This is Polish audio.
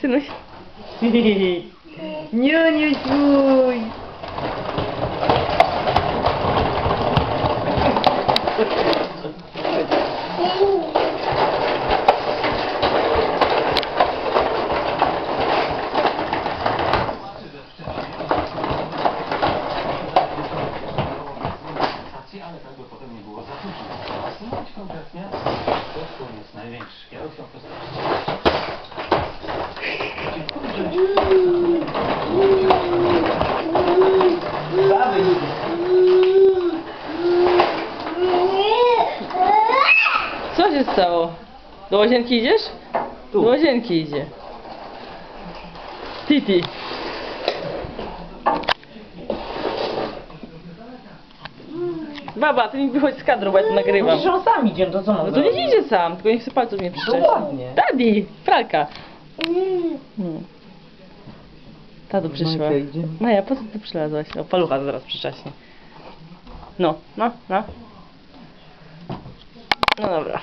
Synuś. Niuniuś mój. ale prawdopodobnie było za późno. Zastanowić konkretnie, kto jest największy. Jarosław Ostrowski. Co się stało? Do łazienki idziesz? Tu. Do łazienki idzie. Titi. Baba, ty mi wychodź z kadru, bo ja to nagrywam. Przecież on sam idzie, to co mam No to nie idzie sam, tylko niech sobie palców nie przyczepi. ładnie. Daddy, pralka. Hmm. Tatu przyszła. Majka idzie. Maja, po co ty przylazłaś? O, palucha zaraz przyczaśnie. No, no, no. No dobra.